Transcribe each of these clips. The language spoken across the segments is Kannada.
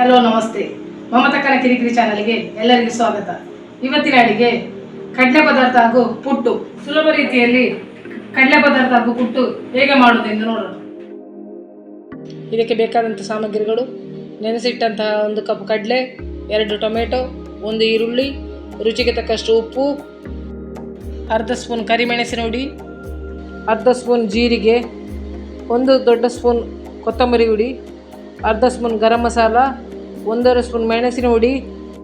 ಹಲೋ, ನಮಸ್ತೆ. ಮಮತಕ್ಕನ ಕಿರಿಕಿರಿ ಚಾನಲ್ಗೆ ಎಲ್ಲರಿಗೂ ಸ್ವಾಗತ. ಇವತ್ತಿನ ಅಡಿಗೆ ಕಡಲೆ ಪದಾರ್ಥ ಹಾಗೂ ಪುಟ್ಟು. ಸುಲಭ ರೀತಿಯಲ್ಲಿ ಕಡಲೆ ಪದಾರ್ಥ ಹಾಗೂ ಪುಟ್ಟು ಹೇಗೆ ಮಾಡುವುದೆಂದು ನೋಡೋಣ. ಇದಕ್ಕೆ ಬೇಕಾದಂಥ ಸಾಮಗ್ರಿಗಳು. ನೆನೆಸಿಟ್ಟಂತಹ ಒಂದು ಕಪ್ ಕಡಲೆ, ಎರಡು ಟೊಮೆಟೊ, ಒಂದು ಈರುಳ್ಳಿ, ರುಚಿಗೆ ತಕ್ಕಷ್ಟು ಉಪ್ಪು, ಅರ್ಧ ಸ್ಪೂನ್ ಕರಿಮೆಣಸಿನ ಹುಡಿ, ಅರ್ಧ ಸ್ಪೂನ್ ಜೀರಿಗೆ, ಒಂದು ದೊಡ್ಡ ಸ್ಪೂನ್ ಕೊತ್ತಂಬರಿ ಹುಡಿ, ಅರ್ಧ ಸ್ಪೂನ್ ಗರಂ ಮಸಾಲ ಒಂದೂವರೆ ಸ್ಪೂನ್ ಮೆಣಸಿನ ಹುಡಿ,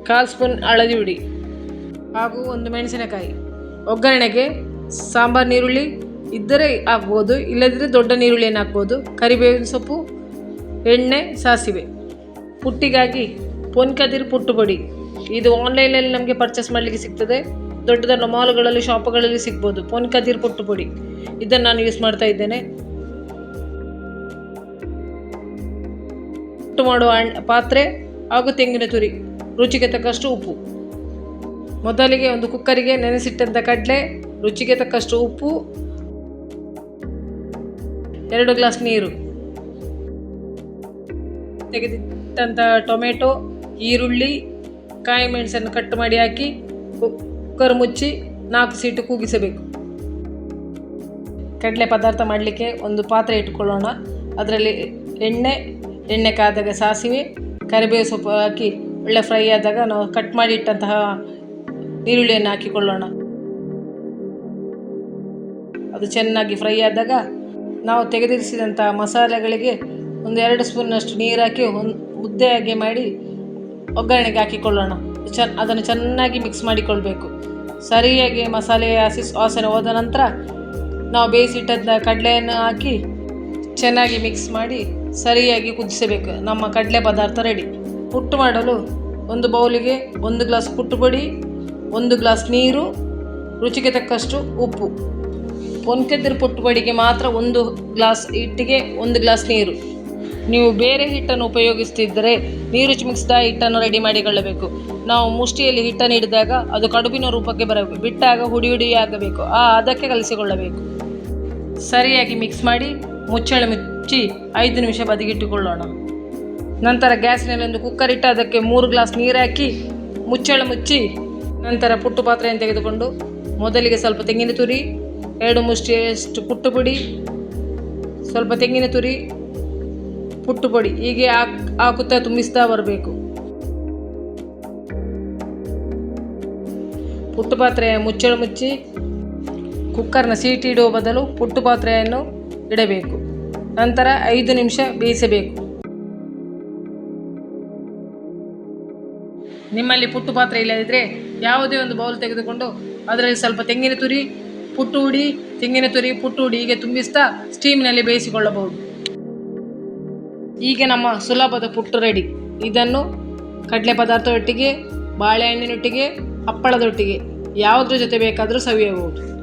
ಕಾಲು ಸ್ಪೂನ್ ಹಳದಿ ಹುಡಿ ಹಾಗೂ ಒಂದು ಮೆಣಸಿನಕಾಯಿ. ಒಗ್ಗರಣೆಗೆ ಸಾಂಬಾರು ನೀರುಳ್ಳಿ ಇದ್ದರೆ ಹಾಕ್ಬೋದು, ಇಲ್ಲದಿದ್ದರೆ ದೊಡ್ಡ ನೀರುಳ್ಳಿಯನ್ನು ಹಾಕ್ಬೋದು. ಕರಿಬೇವಿನ ಸೊಪ್ಪು, ಎಣ್ಣೆ, ಸಾಸಿವೆ. ಪುಟ್ಟಿಗಾಗಿ ಪೊನ್ಕದಿರು ಪುಟ್ಟು ಪುಡಿ ಇದು ಆನ್ಲೈನಲ್ಲಿ ನಮಗೆ ಪರ್ಚೇಸ್ ಮಾಡಲಿಕ್ಕೆ ಸಿಗ್ತದೆ. ದೊಡ್ಡ ದೊಡ್ಡ ಮಾಲ್ಗಳಲ್ಲಿ, ಶಾಪ್ಗಳಲ್ಲಿ ಸಿಗ್ಬೋದು ಪೊನ್ಕದಿರು ಪುಟ್ಟು ಪುಡಿ ಇದನ್ನು ನಾನು ಯೂಸ್ ಮಾಡ್ತಾ ಇದ್ದೇನೆ. ಪುಟ್ಟು ಮಾಡುವ ಪಾತ್ರೆ ಹಾಗೂ ತೆಂಗಿನ ತುರಿ, ರುಚಿಗೆ ತಕ್ಕಷ್ಟು ಉಪ್ಪು. ಮೊದಲಿಗೆ ಒಂದು ಕುಕ್ಕರಿಗೆ ನೆನೆಸಿಟ್ಟಂಥ ಕಡಲೆ, ರುಚಿಗೆ ತಕ್ಕಷ್ಟು ಉಪ್ಪು, ಎರಡು ಗ್ಲಾಸ್ ನೀರು. ತೆಗೆದಿಟ್ಟಂಥ ಟೊಮೆಟೊ, ಈರುಳ್ಳಿ, ಕಾಯಿ ಮೆಣಸನ್ನು ಕಟ್ ಮಾಡಿ ಹಾಕಿ ಕುಕ್ಕರ್ ಮುಚ್ಚಿ ನಾಲ್ಕು ಸೀಟು ಕೂಗಿಸಬೇಕು. ಕಡಲೆ ಪದಾರ್ಥ ಮಾಡಲಿಕ್ಕೆ ಒಂದು ಪಾತ್ರೆ ಇಟ್ಕೊಳ್ಳೋಣ ಅದರಲ್ಲಿ ಎಣ್ಣೆ ಎಣ್ಣೆ ಕಾದಾಗ ಸಾಸಿವೆ ಕರಿಬೇವು ಸೊಪ್ಪು ಹಾಕಿ ಒಳ್ಳೆ ಫ್ರೈ ಆದಾಗ ನಾವು ಕಟ್ ಮಾಡಿ ಇಟ್ಟಂತಹ ಈರುಳ್ಳಿಯನ್ನು ಹಾಕಿಕೊಳ್ಳೋಣ. ಅದು ಚೆನ್ನಾಗಿ ಫ್ರೈ ಆದಾಗ ನಾವು ತೆಗೆದಿರಿಸಿದಂಥ ಮಸಾಲೆಗಳಿಗೆ ಒಂದು ಎರಡು ಸ್ಪೂನ್ನಷ್ಟು ನೀರು ಹಾಕಿ ಒಂದು ಮುದ್ದೆಯಾಗಿ ಮಾಡಿ ಒಗ್ಗರಣೆಗೆ ಹಾಕಿಕೊಳ್ಳೋಣ. ಚೆನ್ನ ಅದನ್ನು ಚೆನ್ನಾಗಿ ಮಿಕ್ಸ್ ಮಾಡಿಕೊಳ್ಬೇಕು. ಸರಿಯಾಗಿ ಮಸಾಲೆ ಹಸಿ, ವಾಸನೆ ಹೋದ ನಂತರ ನಾವು ಬೇಯಿಸಿಟ್ಟಂಥ ಕಡಲೆಯನ್ನು ಹಾಕಿ ಚೆನ್ನಾಗಿ ಮಿಕ್ಸ್ ಮಾಡಿ ಸರಿಯಾಗಿ ಕುದಿಸಬೇಕು. ನಮ್ಮ ಕಡಲೆ ಪದಾರ್ಥ ರೆಡಿ ಪುಟ್ಟು ಮಾಡಲು ಒಂದು ಬೌಲಿಗೆ ಒಂದು ಗ್ಲಾಸ್ ಪುಟ್ಟು ಪುಡಿ ಒಂದು ಗ್ಲಾಸ್ ನೀರು, ರುಚಿಗೆ ತಕ್ಕಷ್ಟು ಉಪ್ಪು. ಪೊನ್ಕೆದ್ದಿರು ಪುಟ್ಟು ಪುಡಿಗೆ ಮಾತ್ರ ಒಂದು ಗ್ಲಾಸ್ ಹಿಟ್ಟಿಗೆ ಒಂದು ಗ್ಲಾಸ್ ನೀರು. ನೀವು ಬೇರೆ ಹಿಟ್ಟನ್ನು ಉಪಯೋಗಿಸ್ತಿದ್ದರೆ ನೀರು ಚಿಮಿಕ್ಸಿದ ಹಿಟ್ಟನ್ನು ರೆಡಿ ಮಾಡಿಕೊಳ್ಳಬೇಕು. ನಾವು ಮುಷ್ಟಿಯಲ್ಲಿ ಹಿಟ್ಟನ್ನು ಹಿಡಿದಾಗ ಅದು ಕಡುಬಿನ ರೂಪಕ್ಕೆ ಬರಬೇಕು ಬಿಟ್ಟಾಗ ಹುಡಿ ಹುಡಿ ಆಗಬೇಕು ಆ ಅದಕ್ಕೆ ಕಲಿಸಿಕೊಳ್ಳಬೇಕು. ಸರಿಯಾಗಿ ಮಿಕ್ಸ್ ಮಾಡಿ ಮುಚ್ಚಳ ಮುಚ್ಚಿ ಐದು ನಿಮಿಷ ಬದಿಗಿಟ್ಟುಕೊಳ್ಳೋಣ. ನಂತರ ಗ್ಯಾಸಿನಲ್ಲಿ ಒಂದು ಕುಕ್ಕರ್ ಇಟ್ಟು ಅದಕ್ಕೆ ಮೂರು ಗ್ಲಾಸ್ ನೀರು ಹಾಕಿ ಮುಚ್ಚಳ ಮುಚ್ಚಿ ನಂತರ ಪುಟ್ಟು ಪಾತ್ರೆಯನ್ನು ತೆಗೆದುಕೊಂಡು ಮೊದಲಿಗೆ ಸ್ವಲ್ಪ ತೆಂಗಿನ ತುರಿ, ಎರಡು ಮುಷ್ಟಿಯಷ್ಟು ಪುಟ್ಟು ಪುಡಿ, ಸ್ವಲ್ಪ ತೆಂಗಿನ ತುರಿ, ಪುಟ್ಟು ಪುಡಿ ಹೀಗೆ ಹಾಕ್ ಹಾಕುತ್ತಾ ತುಂಬಿಸ್ತಾ ಬರಬೇಕು. ಪುಟ್ಟು ಪಾತ್ರೆಯ ಮುಚ್ಚಳ ಮುಚ್ಚಿ ಕುಕ್ಕರ್ನ ಸೀಟಿ ಇಡುವ ಬದಲು ಪುಟ್ಟು ಪಾತ್ರೆಯನ್ನು ಇಡಬೇಕು. ನಂತರ ಐದು ನಿಮಿಷ ಬೇಯಿಸಬೇಕು. ನಿಮ್ಮಲ್ಲಿ ಪುಟ್ಟು ಪಾತ್ರೆ ಇಲ್ಲದಿದ್ದರೆ ಯಾವುದೇ ಒಂದು ಬೌಲ್ ತೆಗೆದುಕೊಂಡು ಅದರಲ್ಲಿ ಸ್ವಲ್ಪ ತೆಂಗಿನ ತುರಿ, ಪುಟ್ಟು ಹುಡಿ, ತೆಂಗಿನ ತುರಿ, ಪುಟ್ಟು ಹುಡಿ ಹೀಗೆ ತುಂಬಿಸ್ತಾ ಸ್ಟೀಮ್ನಲ್ಲಿ ಬೇಯಿಸಿಕೊಳ್ಳಬಹುದು. ಈಗ ನಮ್ಮ ಸುಲಭದ ಪುಟ್ಟು ರೆಡಿ. ಇದನ್ನು ಕಡಲೆ ಪದಾರ್ಥದೊಟ್ಟಿಗೆ ಬಾಳೆಹಣ್ಣಿನೊಟ್ಟಿಗೆ ಹಪ್ಪಳದೊಟ್ಟಿಗೆ, ಯಾವುದ್ರ ಜೊತೆ ಬೇಕಾದರೂ ಸವಿಯಬಹುದು.